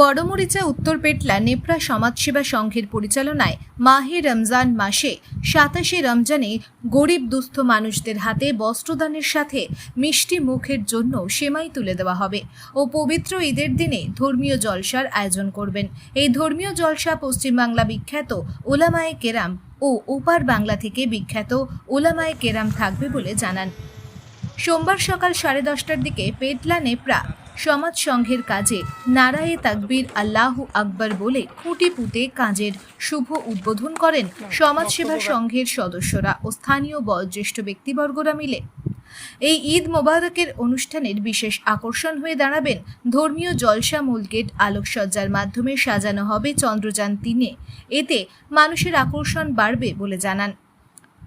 বড়মরিচা, উত্তর পেটলা নেপ্রা সমাজসেবা সংঘের পরিচালনায় মাহে রমজান মাসে সাতাশে রমজানে গরিব দুস্থ মানুষদের হাতে বস্ত্রদানের সাথে মিষ্টি মুখের জন্য সেমাই তুলে দেওয়া হবে ও পবিত্র ঈদের দিনে ধর্মীয় জলসার আয়োজন করবেন। এই ধর্মীয় জলসা পশ্চিমবাংলা বিখ্যাত ওলামায়ে কেরাম ও ওপার বাংলা থেকে বিখ্যাত ওলামায়ে কেরাম থাকবে বলে জানান। সোমবার সকাল সাড়ে দশটার দিকে পেটলা নেপ্রা সমাজ সংঘের কাজে নারায়ে তাকবীর আল্লাহ আকবর বলে খুঁটি পুঁতে কাজের শুভ উদ্বোধন করেন সমাজসেবা সংঘের সদস্যরা ও স্থানীয় বয়োজ্যেষ্ঠ ব্যক্তিবর্গরা মিলে। এই ঈদ মোবারকের অনুষ্ঠানের বিশেষ আকর্ষণ হয়ে দাঁড়াবেন ধর্মীয় জলসা মূলগেট আলোকসজ্জার মাধ্যমে সাজানো হবে চন্দ্রযান তিনে। এতে মানুষের আকর্ষণ বাড়বে বলে জানান।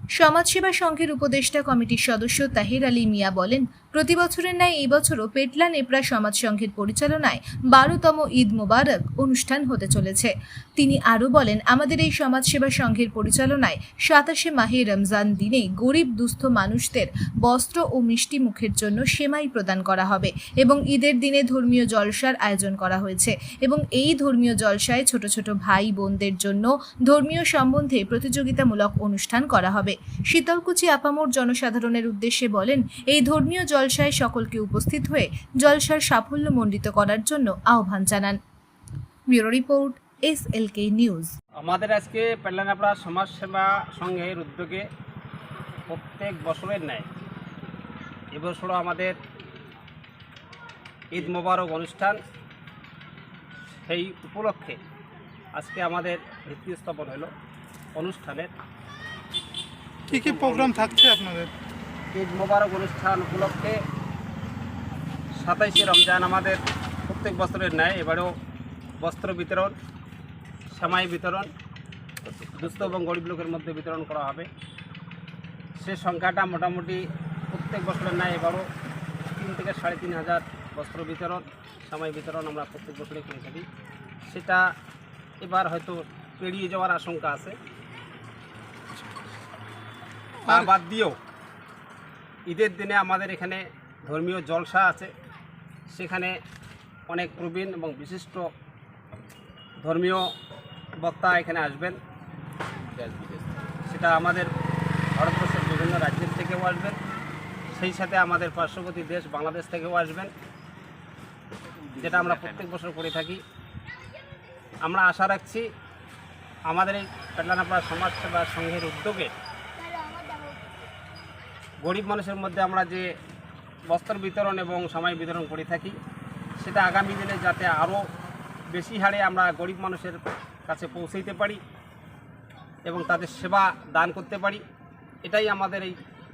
সমাজসেবা সংঘের উপদেষ্টা কমিটির সদস্য তাহির আলী মিয়া বলেন প্রতি বছরের ন্যায় এই বছরও পেটলা নেপ্রা সমাজ সংঘের পরিচালনায় বারোতম ঈদ মোবারক অনুষ্ঠান হতে চলেছে। তিনি আরও বলেন, আমাদের এই সমাজসেবা সংঘের পরিচালনায় সাতাশে মাহে রমজান দিনে গরিব দুস্থ মানুষদের বস্ত্র ও মিষ্টি মুখের জন্য সেমাই প্রদান করা হবে এবং ঈদের দিনে ধর্মীয় জলসার আয়োজন করা হয়েছে এবং এই ধর্মীয় জলসায় ছোট ছোট ভাই বোনদের জন্য ধর্মীয় সম্বন্ধে প্রতিযোগিতামূলক অনুষ্ঠান করা হবে। শীতলকুচি আপামোর জনসাধারণের উদ্দেশ্যে বলেন, এই ধর্মীয় জলসায় সকলকে উপস্থিত হয়ে জলসার সাফল্য মণ্ডিত করার জন্য আহ্বান জানান। Bureau report S L K news. আমাদের আজকে পেল্লানাপড়া সমাজসেবা সংঘের উদ্যোগে প্রত্যেক বছরের ন্যায় এবছরও আমাদের ঈদ মোবারক অনুষ্ঠান সেই উপলক্ষে আজকে আমাদের ভিত্তি স্থাপন হলো অনুষ্ঠানের কি কি প্রোগ্রাম থাকছে আপনাদের? ঈদ মোবারক অনুষ্ঠান উপলক্ষে সাতাইশে রমজান আমাদের প্রত্যেক বছরের ন্যায়, এবারেও বস্ত্র বিতরণ, সামাই বিতরণ, দুস্থ এবং গরিব লোকের মধ্যে বিতরণ করা হবে। সে সংখ্যাটা মোটামুটি প্রত্যেক বছরের ন্যায়, এবারও তিন থেকে সাড়ে তিন হাজার বস্ত্র বিতরণ, সামাই বিতরণ আমরা প্রত্যেক বছরই করে থাকি। সেটা এবার হয়তো পেরিয়ে যাওয়ার আশঙ্কা আছে। তা বাদ দিয়েও ঈদের দিনে আমাদের এখানে ধর্মীয় জলসা আছে। সেখানে অনেক প্রবীণ এবং বিশিষ্ট ধর্মীয় বক্তা এখানে আসবেন। সেটা আমাদের ভারতবর্ষের বিভিন্ন রাজ্যের থেকেও আসবেন। সেই সাথে আমাদের পার্শ্ববর্তী দেশ বাংলাদেশ থেকেও আসবেন। যেটা আমরা প্রত্যেক বছর করে থাকি। আমরা আশা রাখছি আমাদের এই পেটলানাপাড়া সমাজসেবা সংঘের উদ্যোগে গরিব মানুষের মধ্যে আমরা যে বস্ত্র বিতরণ এবং সময় বিতরণ করে থাকি সেটা আগামী দিনে যাতে আরও বেশি হারে আমরা গরিব মানুষের কাছে পৌঁছাইতে পারি এবং তাদের সেবা দান করতে পারি এটাই আমাদের এই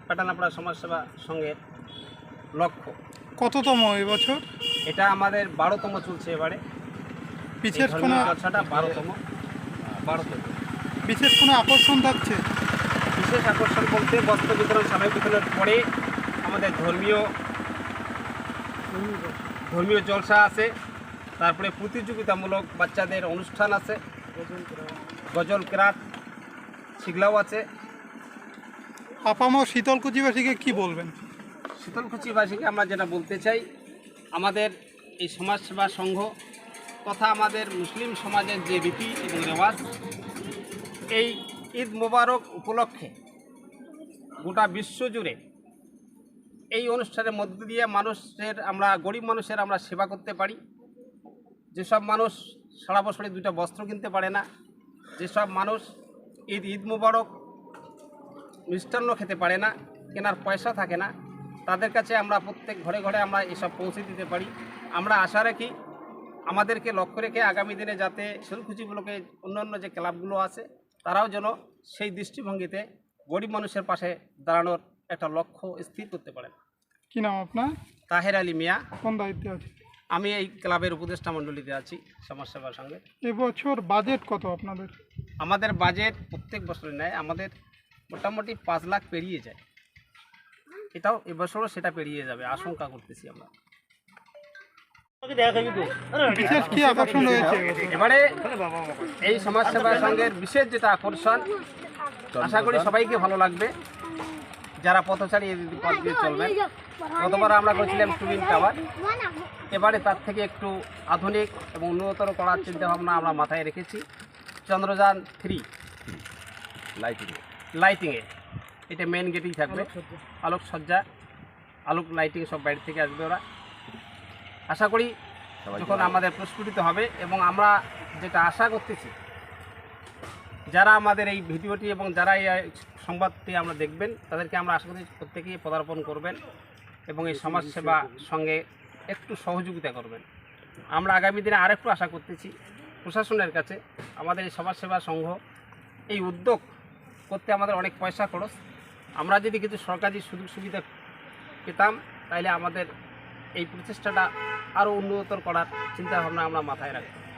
পেটানাপাড়া সমাজসেবা সংঘের লক্ষ্য। কততম এবছর এটা আমাদের বারোতম চলছে এবারে। বিশেষ কোনো বারোতম। বারোতম। বিশেষ কোনো আকর্ষণ থাকছে? বিশেষ আকর্ষণ বলতে বস্ত্র বিতরণ সাময়িক বিতরণের পরে আমাদের ধর্মীয় ধর্মীয় জলসা আছে। তারপরে প্রতিযোগিতামূলক বাচ্চাদের অনুষ্ঠান আছে। গজল ক্রাট সেগুলাও আছে। আপামর শীতলকুচিবাসীকে কি বলবেন? শীতলকুচিবাসীকে আমরা যেটা বলতে চাই আমাদের এই সমাজসেবা সংঘ তথা আমাদের মুসলিম সমাজের যে রীতি এবং রেওয়াজ এই ঈদ মোবারক উপলক্ষে গোটা বিশ্বজুড়ে এই অনুষ্ঠানের মধ্য দিয়ে মানুষের আমরা, গরিব মানুষের আমরা সেবা করতে পারি। যেসব মানুষ সারা বছরে দুটো বস্ত্র কিনতে পারে না, যেসব মানুষ ঈদ ঈদ মোবারক মিষ্টান্ন খেতে পারে না, কেনার পয়সা থাকে না, তাদের কাছে আমরা প্রত্যেক ঘরে ঘরে আমরা এসব পৌঁছে দিতে পারি। আমরা আশা রাখি আমাদেরকে লক্ষ্য রেখে আগামী দিনে যাতে শিলকুচি ব্লকে অন্যান্য যে ক্লাবগুলো আছে তারাও যেন সেই দৃষ্টিভঙ্গিতে গরিব মানুষের পাশে দাঁড়ানোর একটা লক্ষ্য স্থির করতে পারেন। কি নাম আপনার? তাহের আলী মিয়া। কোন দায়িত্বে আছে আমি এই ক্লাবের উপদেষ্টা মণ্ডলীতে আছি সমাজসেবার সঙ্গে। এবছর বাজেট কত আপনাদের? আমাদের বাজেট প্রত্যেক বছরের নেয় আমাদের মোটামুটি পাঁচ লাখ পেরিয়ে যায়। এটাও এবছরও সেটা পেরিয়ে যাবে আশঙ্কা করতেছি আমরা। বিশেষ কি আকর্ষণ রয়েছে? এবারে এই সমাজসেবা সংঘের বিশেষ যেটা আকর্ষণ আশা করি সবাইকে ভালো লাগবে। যারা পথচারী পথ দিয়ে চলবেন গতবার আমরা করেছিলাম টুইন টাওয়ার। এবারে তার থেকে একটু আধুনিক এবং উন্নতর করার চিন্তাভাবনা আমরা মাথায় রেখেছি। চন্দ্রযান থ্রি লাইটিং লাইটিংয়ে এটা মেন গেটেই থাকবে। আলোকসজ্জা আলোক লাইটিং সব বাইরে থেকে আসবে ওরা। আশা করি যখন আমাদের প্রস্ফুটিত হবে এবং আমরা যেটা আশা করতেছি যারা আমাদের এই ভিডিওটি এবং যারা এই সংবাদটি আমরা দেখবেন তাদেরকে আমরা আশা করি প্রত্যেকেই পদার্পণ করবেন এবং এই সমাজসেবা সঙ্গে একটু সহযোগিতা করবেন। আমরা আগামী দিনে আরেকটু আশা করতেছি প্রশাসনের কাছে আমাদের এই সমাজসেবা সংঘ এই উদ্যোগ করতে আমাদের অনেক পয়সা খরচ। আমরা যদি কিছু সরকারি সুযোগ সুবিধা পেতাম তাহলে আমাদের এই প্রচেষ্টাটা আরও উন্নতর করার চিন্তাভাবনা আমরা মাথায় রাখতাম